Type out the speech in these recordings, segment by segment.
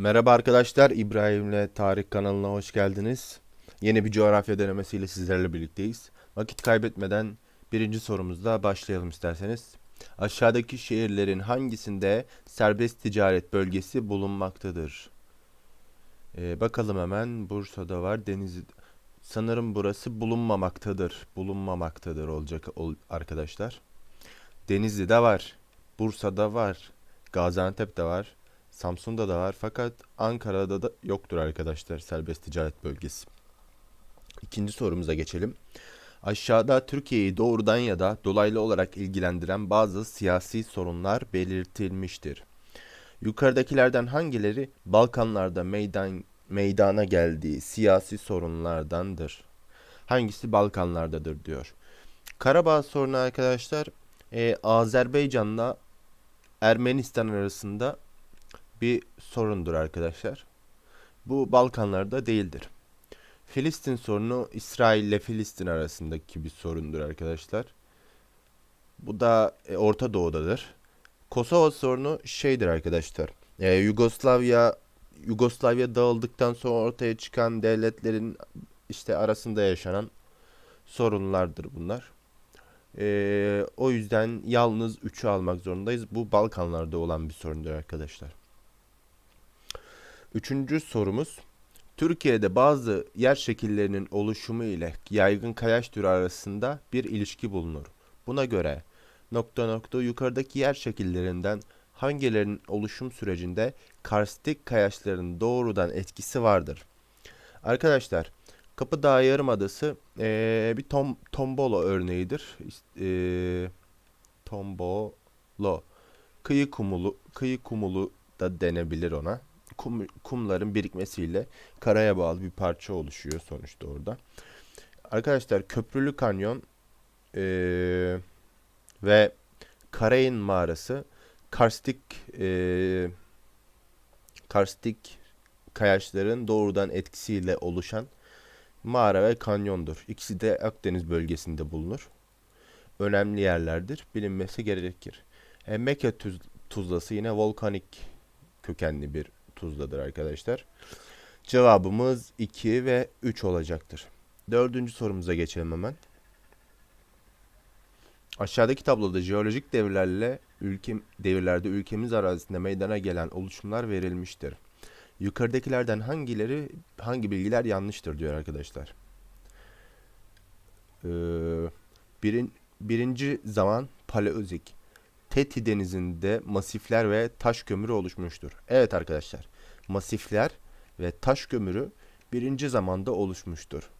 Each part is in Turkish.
Merhaba arkadaşlar, İbrahim'le Tarih kanalına hoş geldiniz. Yeni bir coğrafya denemesiyle sizlerle birlikteyiz. Vakit kaybetmeden birinci sorumuzla başlayalım isterseniz. Aşağıdaki şehirlerin hangisinde serbest ticaret bölgesi bulunmaktadır? Ee, bakalım hemen Bursa'da var, Denizli. Sanırım burası bulunmamaktadır. Bulunmamaktadır olacak ol- arkadaşlar. Denizli'de var, Bursa'da var, Gaziantep'te var. Samsun'da da var fakat Ankara'da da yoktur arkadaşlar serbest ticaret bölgesi. İkinci sorumuza geçelim. Aşağıda Türkiye'yi doğrudan ya da dolaylı olarak ilgilendiren bazı siyasi sorunlar belirtilmiştir. Yukarıdakilerden hangileri Balkanlarda meydan meydana geldiği siyasi sorunlardandır? Hangisi Balkanlardadır diyor. Karabağ sorunu arkadaşlar e, Azerbaycan'la Ermenistan arasında bir sorundur arkadaşlar. Bu Balkanlarda değildir. Filistin sorunu İsrail ile Filistin arasındaki bir sorundur arkadaşlar. Bu da e, Orta Doğu'dadır. Kosova sorunu şeydir arkadaşlar. E, Yugoslavya Yugoslavya dağıldıktan sonra ortaya çıkan devletlerin işte arasında yaşanan sorunlardır bunlar. E, o yüzden yalnız 3'ü almak zorundayız. Bu Balkanlarda olan bir sorundur arkadaşlar. Üçüncü sorumuz. Türkiye'de bazı yer şekillerinin oluşumu ile yaygın kayaç türü arasında bir ilişki bulunur. Buna göre nokta nokta yukarıdaki yer şekillerinden hangilerinin oluşum sürecinde karstik kayaçların doğrudan etkisi vardır? Arkadaşlar Kapıdağ Yarımadası eee, bir tom, tombolo örneğidir. Eee, tombolo. Kıyı kumulu, kıyı kumulu da denebilir ona kum, kumların birikmesiyle karaya bağlı bir parça oluşuyor sonuçta orada. Arkadaşlar Köprülü Kanyon eee, ve Karayın Mağarası karstik eee, karstik kayaçların doğrudan etkisiyle oluşan mağara ve kanyondur. İkisi de Akdeniz bölgesinde bulunur. Önemli yerlerdir. Bilinmesi gerekir. E, Meke tuz, tuzlası yine volkanik kökenli bir tuzladır arkadaşlar. Cevabımız 2 ve 3 olacaktır. Dördüncü sorumuza geçelim hemen. Aşağıdaki tabloda jeolojik devirlerle ülke, devirlerde ülkemiz arazisinde meydana gelen oluşumlar verilmiştir. Yukarıdakilerden hangileri hangi bilgiler yanlıştır diyor arkadaşlar. Ee, birin, birinci zaman Paleozik. Teti denizinde masifler ve taş kömürü oluşmuştur. Evet arkadaşlar, masifler ve taş kömürü birinci zamanda oluşmuştur.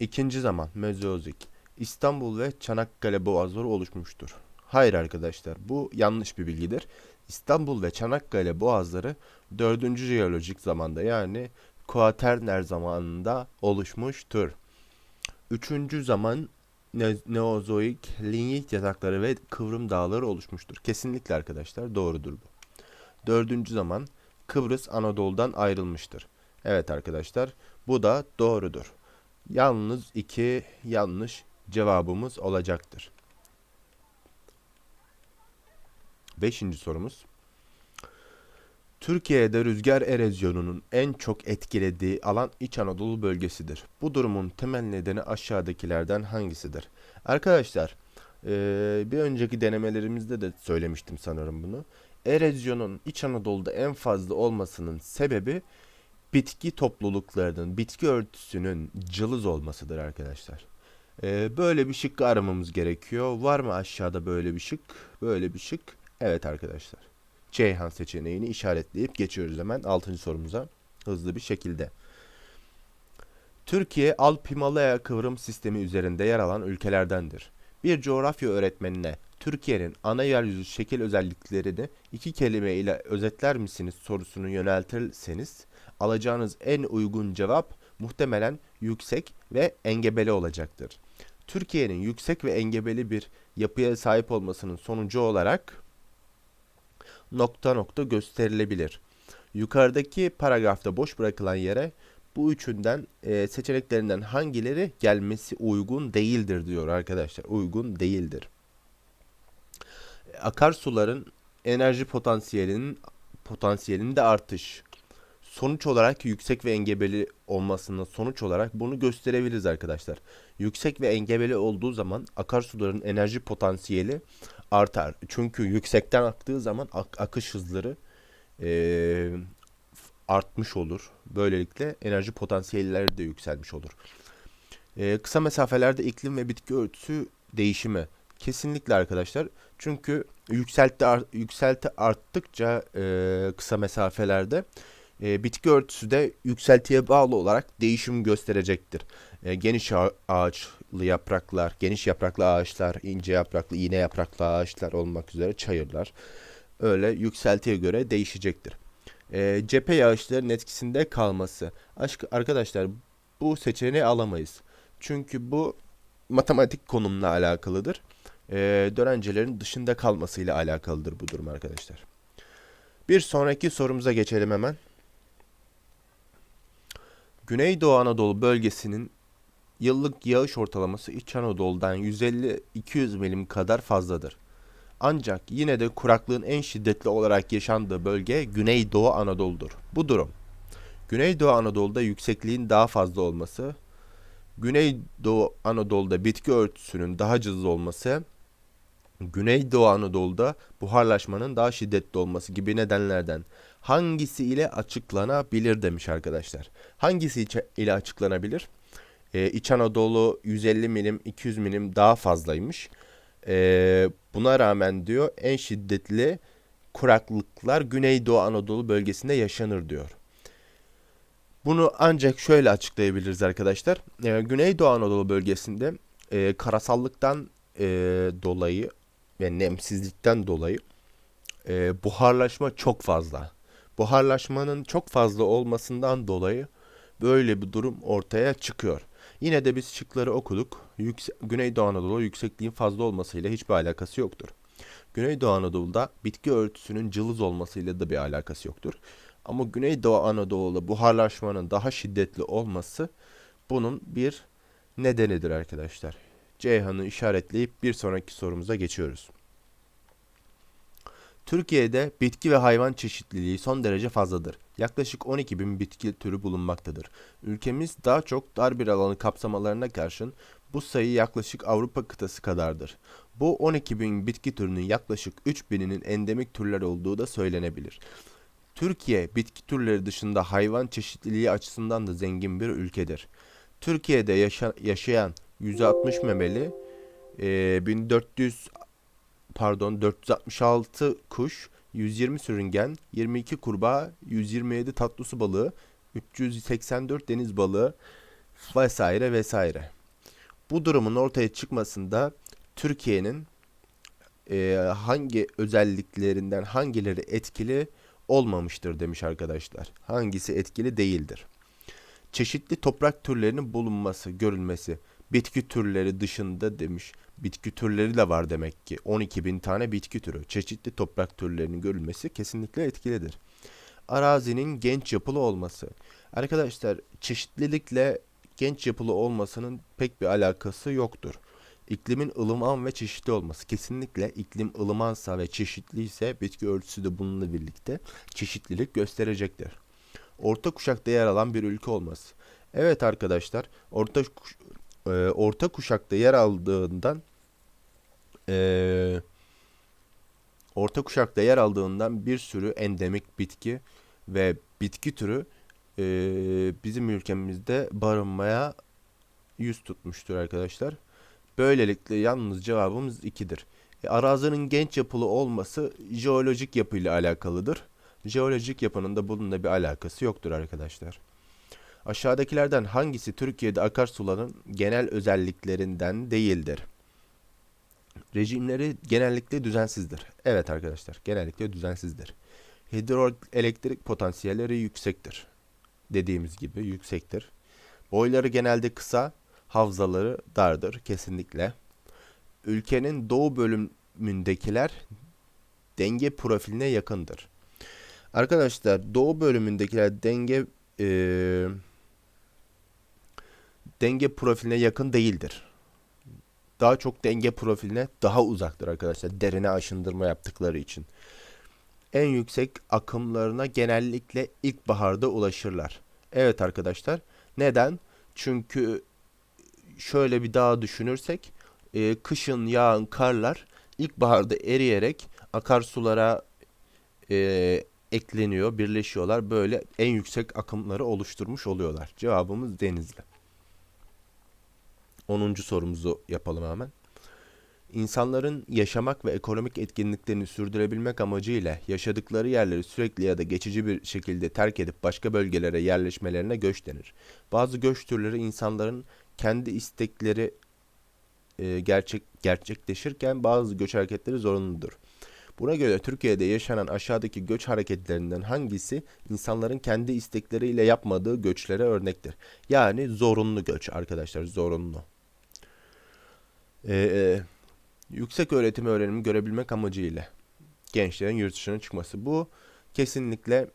İkinci zaman Mezozik. İstanbul ve Çanakkale boğazları oluşmuştur. Hayır arkadaşlar, bu yanlış bir bilgidir. İstanbul ve Çanakkale boğazları 4. jeolojik zamanda yani Kuaterner zamanında oluşmuştur. Üçüncü zaman Ne- Neozoik, linyit yatakları ve kıvrım dağları oluşmuştur. Kesinlikle arkadaşlar doğrudur bu. Dördüncü zaman Kıbrıs Anadolu'dan ayrılmıştır. Evet arkadaşlar bu da doğrudur. Yalnız iki yanlış cevabımız olacaktır. Beşinci sorumuz. Türkiye'de rüzgar erozyonunun en çok etkilediği alan İç Anadolu bölgesidir. Bu durumun temel nedeni aşağıdakilerden hangisidir? Arkadaşlar, eee, bir önceki denemelerimizde de söylemiştim sanırım bunu. Erozyonun İç Anadolu'da en fazla olmasının sebebi bitki topluluklarının, bitki örtüsünün cılız olmasıdır arkadaşlar. Eee, böyle bir şık aramamız gerekiyor. Var mı aşağıda böyle bir şık? Böyle bir şık. Evet arkadaşlar. Ceyhan seçeneğini işaretleyip geçiyoruz hemen 6. sorumuza hızlı bir şekilde. Türkiye Alp Himalaya kıvrım sistemi üzerinde yer alan ülkelerdendir. Bir coğrafya öğretmenine Türkiye'nin ana yeryüzü şekil özelliklerini iki kelime ile özetler misiniz sorusunu yöneltirseniz alacağınız en uygun cevap muhtemelen yüksek ve engebeli olacaktır. Türkiye'nin yüksek ve engebeli bir yapıya sahip olmasının sonucu olarak nokta nokta gösterilebilir. Yukarıdaki paragrafta boş bırakılan yere bu üçünden e, seçeneklerinden hangileri gelmesi uygun değildir diyor arkadaşlar. Uygun değildir. Akarsuların enerji potansiyelinin potansiyelinde artış. Sonuç olarak yüksek ve engebeli olmasının sonuç olarak bunu gösterebiliriz arkadaşlar. Yüksek ve engebeli olduğu zaman akarsuların enerji potansiyeli artar. Çünkü yüksekten aktığı zaman ak- akış hızları eee, artmış olur. Böylelikle enerji potansiyelleri de yükselmiş olur. Eee, kısa mesafelerde iklim ve bitki örtüsü değişimi kesinlikle arkadaşlar. Çünkü yükselti ar- yükselti arttıkça eee, kısa mesafelerde e, bitki örtüsü de yükseltiye bağlı olarak değişim gösterecektir. E, geniş ağa- ağaçlı yapraklar, geniş yapraklı ağaçlar, ince yapraklı, iğne yapraklı ağaçlar olmak üzere çayırlar öyle yükseltiye göre değişecektir. E, cephe yağışların etkisinde kalması. Aşk arkadaşlar bu seçeneği alamayız. Çünkü bu matematik konumla alakalıdır. E, dönencelerin dışında kalmasıyla alakalıdır bu durum arkadaşlar. Bir sonraki sorumuza geçelim hemen. Güneydoğu Anadolu bölgesinin yıllık yağış ortalaması İç Anadolu'dan 150-200 milim kadar fazladır. Ancak yine de kuraklığın en şiddetli olarak yaşandığı bölge Güneydoğu Anadolu'dur. Bu durum Güneydoğu Anadolu'da yüksekliğin daha fazla olması, Güneydoğu Anadolu'da bitki örtüsünün daha cılız olması, Güneydoğu Anadolu'da buharlaşmanın daha şiddetli olması gibi nedenlerden hangisi ile açıklanabilir demiş arkadaşlar. Hangisi ile açıklanabilir? Ee, İç Anadolu 150 milim 200 milim daha fazlaymış. Ee, buna rağmen diyor en şiddetli kuraklıklar Güneydoğu Anadolu bölgesinde yaşanır diyor. Bunu ancak şöyle açıklayabiliriz arkadaşlar. Ee, Güneydoğu Anadolu bölgesinde e, karasallıktan e, dolayı ve nemsizlikten dolayı e, buharlaşma çok fazla. Buharlaşmanın çok fazla olmasından dolayı böyle bir durum ortaya çıkıyor. Yine de biz şıkları okuduk. Yükse Güneydoğu Anadolu yüksekliğin fazla olmasıyla hiçbir alakası yoktur. Güneydoğu Anadolu'da bitki örtüsünün cılız olmasıyla da bir alakası yoktur. Ama Güneydoğu Anadolu'da buharlaşmanın daha şiddetli olması bunun bir nedenidir arkadaşlar. Ceyhan'ı işaretleyip bir sonraki sorumuza geçiyoruz. Türkiye'de bitki ve hayvan çeşitliliği son derece fazladır. Yaklaşık 12 bin bitki türü bulunmaktadır. Ülkemiz daha çok dar bir alanı kapsamalarına karşın bu sayı yaklaşık Avrupa kıtası kadardır. Bu 12 bin bitki türünün yaklaşık 3 bininin endemik türler olduğu da söylenebilir. Türkiye bitki türleri dışında hayvan çeşitliliği açısından da zengin bir ülkedir. Türkiye'de yaşa- yaşayan 160 memeli, e, 1400 pardon 466 kuş, 120 sürüngen, 22 kurbağa, 127 tatlısu balığı, 384 deniz balığı vesaire vesaire. Bu durumun ortaya çıkmasında Türkiye'nin e, hangi özelliklerinden hangileri etkili olmamıştır demiş arkadaşlar. Hangisi etkili değildir? Çeşitli toprak türlerinin bulunması, görülmesi, bitki türleri dışında demiş. Bitki türleri de var demek ki. 12 bin tane bitki türü. Çeşitli toprak türlerinin görülmesi kesinlikle etkilidir. Arazinin genç yapılı olması. Arkadaşlar çeşitlilikle genç yapılı olmasının pek bir alakası yoktur. İklimin ılıman ve çeşitli olması. Kesinlikle iklim ılımansa ve çeşitliyse bitki örtüsü de bununla birlikte çeşitlilik gösterecektir. Orta kuşakta yer alan bir ülke olması. Evet arkadaşlar, orta e, orta kuşakta yer aldığından e, orta kuşakta yer aldığından bir sürü endemik bitki ve bitki türü e, bizim ülkemizde barınmaya yüz tutmuştur arkadaşlar. Böylelikle yalnız cevabımız 2'dir. E, arazinin genç yapılı olması jeolojik yapıyla alakalıdır. Jeolojik yapının da bununla bir alakası yoktur arkadaşlar. Aşağıdakilerden hangisi Türkiye'de akarsuların genel özelliklerinden değildir? Rejimleri genellikle düzensizdir. Evet arkadaşlar, genellikle düzensizdir. Hidroelektrik potansiyelleri yüksektir. Dediğimiz gibi yüksektir. Boyları genelde kısa, havzaları dardır kesinlikle. Ülkenin doğu bölümündekiler denge profiline yakındır. Arkadaşlar doğu bölümündekiler denge eee, denge profiline yakın değildir. Daha çok denge profiline daha uzaktır arkadaşlar. Derine aşındırma yaptıkları için. en yüksek akımlarına genellikle ilkbaharda ulaşırlar. Evet arkadaşlar. Neden? Çünkü şöyle bir daha düşünürsek e, kışın yağan karlar ilkbaharda eriyerek akarsulara e, ekleniyor, birleşiyorlar. Böyle en yüksek akımları oluşturmuş oluyorlar. Cevabımız Denizli. 10. sorumuzu yapalım hemen. İnsanların yaşamak ve ekonomik etkinliklerini sürdürebilmek amacıyla yaşadıkları yerleri sürekli ya da geçici bir şekilde terk edip başka bölgelere yerleşmelerine göç denir. Bazı göç türleri insanların kendi istekleri e, gerçek gerçekleşirken bazı göç hareketleri zorunludur. Buna göre Türkiye'de yaşanan aşağıdaki göç hareketlerinden hangisi insanların kendi istekleriyle yapmadığı göçlere örnektir? Yani zorunlu göç arkadaşlar zorunlu. Ee, yüksek öğretim öğrenimi görebilmek amacıyla gençlerin yurt dışına çıkması. Bu kesinlikle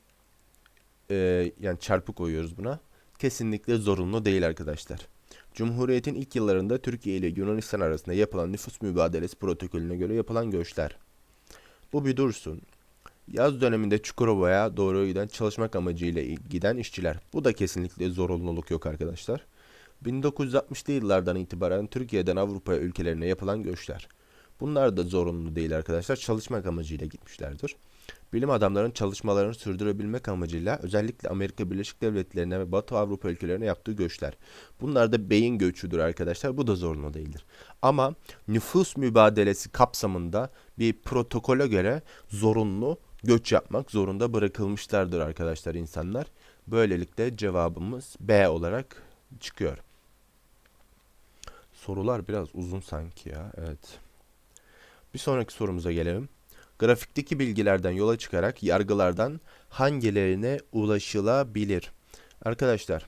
e, yani çarpı koyuyoruz buna. Kesinlikle zorunlu değil arkadaşlar. Cumhuriyet'in ilk yıllarında Türkiye ile Yunanistan arasında yapılan nüfus mübadelesi protokolüne göre yapılan göçler. Bu bir dursun. Yaz döneminde Çukurova'ya doğru giden çalışmak amacıyla giden işçiler. Bu da kesinlikle zorunluluk yok arkadaşlar. 1960'lı yıllardan itibaren Türkiye'den Avrupa ülkelerine yapılan göçler. Bunlar da zorunlu değil arkadaşlar. Çalışmak amacıyla gitmişlerdir. Bilim adamlarının çalışmalarını sürdürebilmek amacıyla özellikle Amerika Birleşik Devletleri'ne ve Batı Avrupa ülkelerine yaptığı göçler. Bunlar da beyin göçüdür arkadaşlar. Bu da zorunlu değildir. Ama nüfus mübadelesi kapsamında bir protokole göre zorunlu göç yapmak zorunda bırakılmışlardır arkadaşlar insanlar. Böylelikle cevabımız B olarak çıkıyor. Sorular biraz uzun sanki ya. Evet. Bir sonraki sorumuza gelelim. Grafikteki bilgilerden yola çıkarak yargılardan hangilerine ulaşılabilir? Arkadaşlar,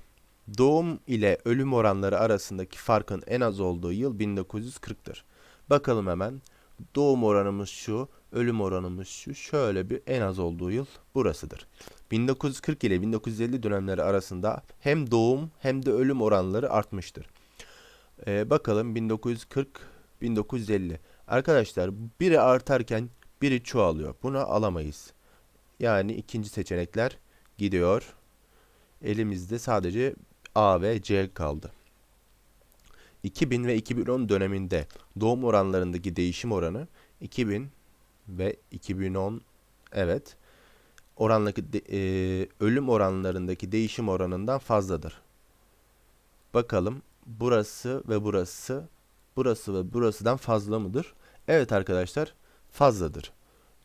doğum ile ölüm oranları arasındaki farkın en az olduğu yıl 1940'tır. Bakalım hemen. Doğum oranımız şu, ölüm oranımız şu. Şöyle bir en az olduğu yıl burasıdır. 1940 ile 1950 dönemleri arasında hem doğum hem de ölüm oranları artmıştır. Ee, bakalım 1940 1950. Arkadaşlar biri artarken biri çoğalıyor. Bunu alamayız. Yani ikinci seçenekler gidiyor. Elimizde sadece A ve C kaldı. 2000 ve 2010 döneminde doğum oranlarındaki değişim oranı 2000 ve 2010 evet oranındaki e, ölüm oranlarındaki değişim oranından fazladır. Bakalım burası ve burası burası ve burasıdan fazla mıdır? Evet arkadaşlar fazladır.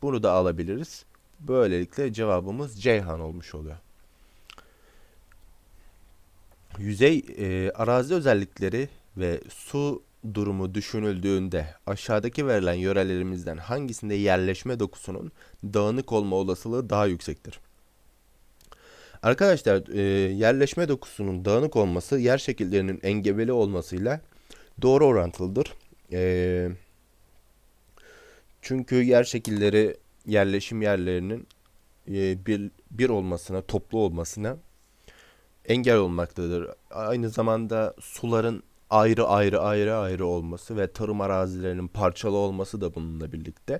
Bunu da alabiliriz. Böylelikle cevabımız Ceyhan olmuş oluyor. Yüzey e, arazi özellikleri ve su durumu düşünüldüğünde aşağıdaki verilen yörelerimizden hangisinde yerleşme dokusunun dağınık olma olasılığı daha yüksektir? Arkadaşlar e, yerleşme dokusunun dağınık olması yer şekillerinin engebeli olmasıyla doğru orantılıdır. E, çünkü yer şekilleri yerleşim yerlerinin e, bir, bir olmasına, toplu olmasına engel olmaktadır. Aynı zamanda suların ayrı ayrı ayrı ayrı olması ve tarım arazilerinin parçalı olması da bununla birlikte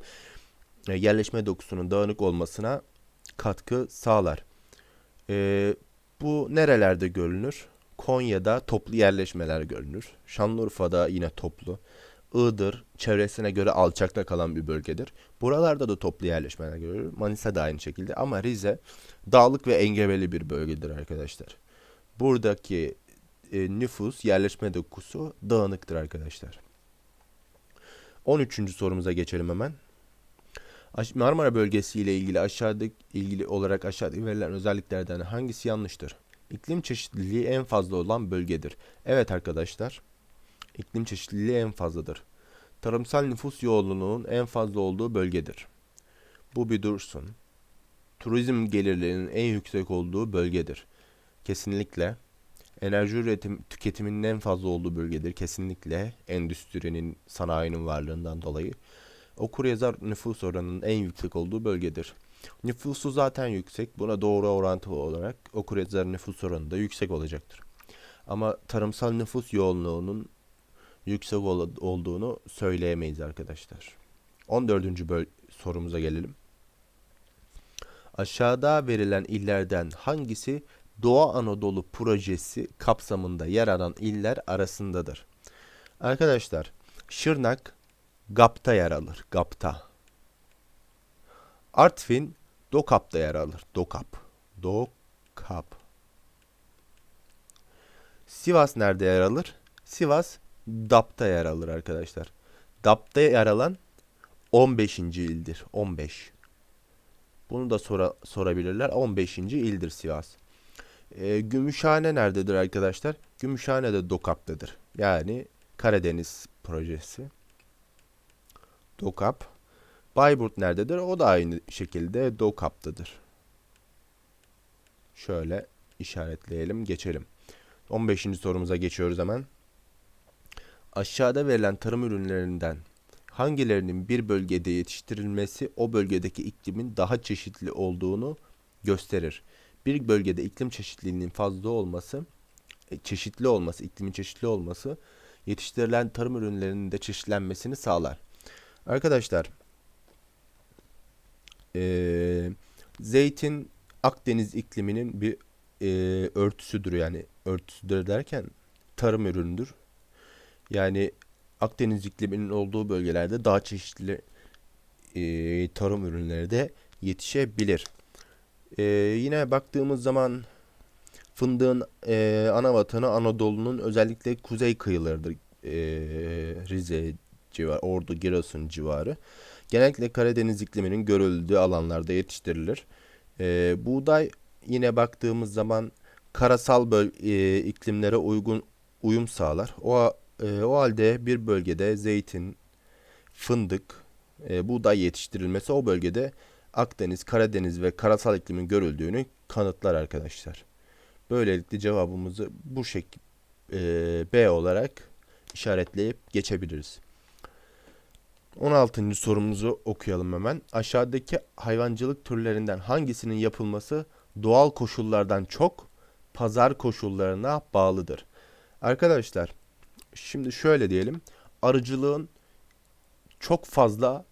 e, yerleşme dokusunun dağınık olmasına katkı sağlar. E, bu nerelerde görünür? Konya'da toplu yerleşmeler görünür. Şanlıurfa'da yine toplu. Iğdır çevresine göre alçakta kalan bir bölgedir. Buralarda da toplu yerleşmeler görülür. Manisa da aynı şekilde ama Rize dağlık ve engebeli bir bölgedir arkadaşlar. Buradaki e, nüfus yerleşme dokusu dağınıktır arkadaşlar. 13. sorumuza geçelim hemen. Marmara bölgesi ile ilgili aşağıdaki ilgili olarak aşağıdaki verilen özelliklerden hangisi yanlıştır? İklim çeşitliliği en fazla olan bölgedir. Evet arkadaşlar. İklim çeşitliliği en fazladır. Tarımsal nüfus yoğunluğunun en fazla olduğu bölgedir. Bu bir dursun. Turizm gelirlerinin en yüksek olduğu bölgedir. Kesinlikle. Enerji üretim tüketiminin en fazla olduğu bölgedir. Kesinlikle endüstrinin, sanayinin varlığından dolayı. Okuryazar nüfus oranının en yüksek olduğu bölgedir. Nüfusu zaten yüksek. Buna doğru orantılı olarak okuryazar nüfus oranı da yüksek olacaktır. Ama tarımsal nüfus yoğunluğunun yüksek ol olduğunu söyleyemeyiz arkadaşlar. 14. sorumuza gelelim. Aşağıda verilen illerden hangisi Doğu Anadolu projesi kapsamında yer alan iller arasındadır? Arkadaşlar, Şırnak GAP'ta yer alır. GAP'ta. Artvin DOKAP'ta yer alır. DOKAP. DOKAP. Sivas nerede yer alır? Sivas DAP'ta yer alır arkadaşlar. DAP'ta yer alan 15. ildir. 15. Bunu da sora, sorabilirler. 15. ildir Sivas. E, Gümüşhane nerededir arkadaşlar? Gümüşhane de DOKAP'tadır. Yani Karadeniz projesi. DOKAP. Bayburt nerededir? O da aynı şekilde DOKAP'tadır. Şöyle işaretleyelim, geçelim. 15. sorumuza geçiyoruz hemen. Aşağıda verilen tarım ürünlerinden hangilerinin bir bölgede yetiştirilmesi o bölgedeki iklimin daha çeşitli olduğunu gösterir. Bir bölgede iklim çeşitliliğinin fazla olması, e, çeşitli olması, iklimin çeşitli olması yetiştirilen tarım ürünlerinin de çeşitlenmesini sağlar. Arkadaşlar, ee, zeytin Akdeniz ikliminin bir e, örtüsüdür yani örtüsüdür derken tarım ürünüdür. Yani Akdeniz ikliminin olduğu bölgelerde daha çeşitli e, tarım ürünleri de yetişebilir. E, yine baktığımız zaman fındığın e, ana vatanı Anadolu'nun özellikle kuzey kıyılarıdır. E, Rize civarı, Ordu, Giresun civarı. Genellikle Karadeniz ikliminin görüldüğü alanlarda yetiştirilir. E, buğday yine baktığımız zaman karasal böl e, iklimlere uygun uyum sağlar. O e, o halde bir bölgede zeytin, fındık, e, buğday yetiştirilmesi o bölgede Akdeniz, Karadeniz ve karasal iklimin görüldüğünü kanıtlar arkadaşlar. Böylelikle cevabımızı bu şekilde B olarak işaretleyip geçebiliriz. 16. sorumuzu okuyalım hemen. Aşağıdaki hayvancılık türlerinden hangisinin yapılması doğal koşullardan çok pazar koşullarına bağlıdır? Arkadaşlar şimdi şöyle diyelim. Arıcılığın çok fazla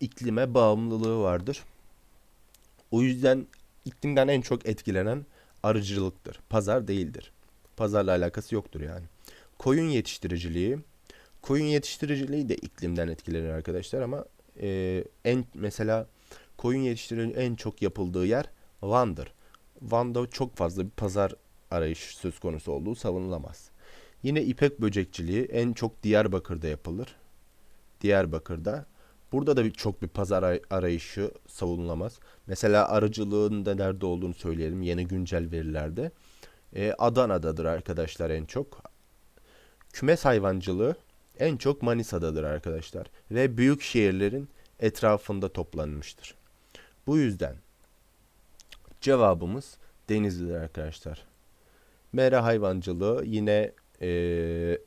iklime bağımlılığı vardır. O yüzden iklimden en çok etkilenen arıcılıktır. Pazar değildir. Pazarla alakası yoktur yani. Koyun yetiştiriciliği. Koyun yetiştiriciliği de iklimden etkilenir arkadaşlar ama e, en mesela koyun yetiştiriciliği en çok yapıldığı yer Van'dır. Van'da çok fazla bir pazar arayış söz konusu olduğu savunulamaz. Yine ipek böcekçiliği en çok Diyarbakır'da yapılır. Diyarbakır'da. Burada da bir, çok bir pazar arayışı savunulamaz. Mesela arıcılığın da nerede olduğunu söyleyelim yeni güncel verilerde. Ee, Adana'dadır arkadaşlar en çok. Kümes hayvancılığı en çok Manisa'dadır arkadaşlar. Ve büyük şehirlerin etrafında toplanmıştır. Bu yüzden cevabımız Denizli'dir arkadaşlar. Mera hayvancılığı yine e,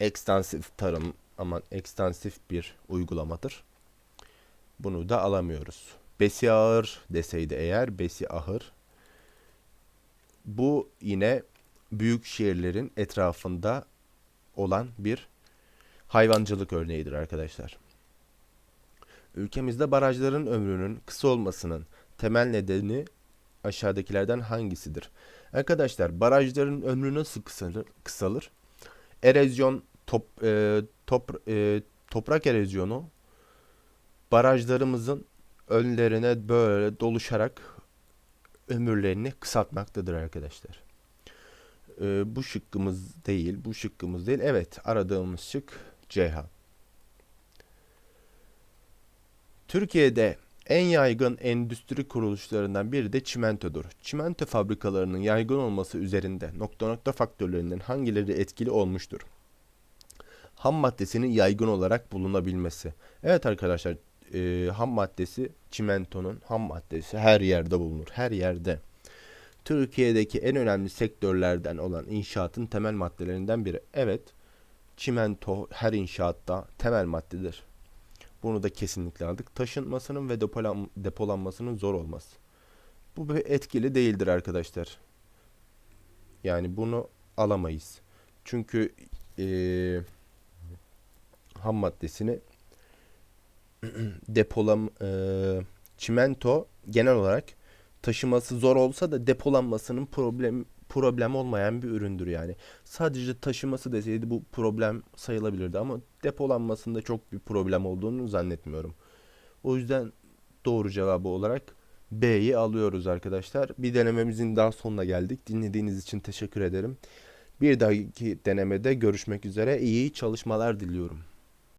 ekstansif tarım aman ekstansif bir uygulamadır. Bunu da alamıyoruz. Besi ağır deseydi eğer besi ahır. Bu yine büyük şehirlerin etrafında olan bir hayvancılık örneğidir arkadaşlar. Ülkemizde barajların ömrünün kısa olmasının temel nedeni aşağıdakilerden hangisidir? Arkadaşlar barajların ömrü nasıl kısalır? Erozyon, top, e, top, e, toprak erozyonu barajlarımızın önlerine böyle doluşarak ömürlerini kısaltmaktadır arkadaşlar. E, bu şıkkımız değil, bu şıkkımız değil. Evet, aradığımız şık Ceyhan. Türkiye'de en yaygın endüstri kuruluşlarından biri de çimentodur. Çimento fabrikalarının yaygın olması üzerinde nokta nokta faktörlerinden hangileri etkili olmuştur? Ham maddesinin yaygın olarak bulunabilmesi. Evet arkadaşlar e, ham maddesi çimentonun ham maddesi her yerde bulunur. Her yerde. Türkiye'deki en önemli sektörlerden olan inşaatın temel maddelerinden biri. Evet çimento her inşaatta temel maddedir. Bunu da kesinlikle aldık. Taşınmasının ve depolan, depolanmasının zor olması. Bu bir etkili değildir arkadaşlar. Yani bunu alamayız. Çünkü ee, ham maddesini depolam e, çimento genel olarak taşıması zor olsa da depolanmasının problem problem olmayan bir üründür yani. Sadece taşıması deseydi bu problem sayılabilirdi ama depolanmasında çok bir problem olduğunu zannetmiyorum. O yüzden doğru cevabı olarak B'yi alıyoruz arkadaşlar. Bir denememizin daha sonuna geldik. Dinlediğiniz için teşekkür ederim. Bir dahaki denemede görüşmek üzere. İyi çalışmalar diliyorum.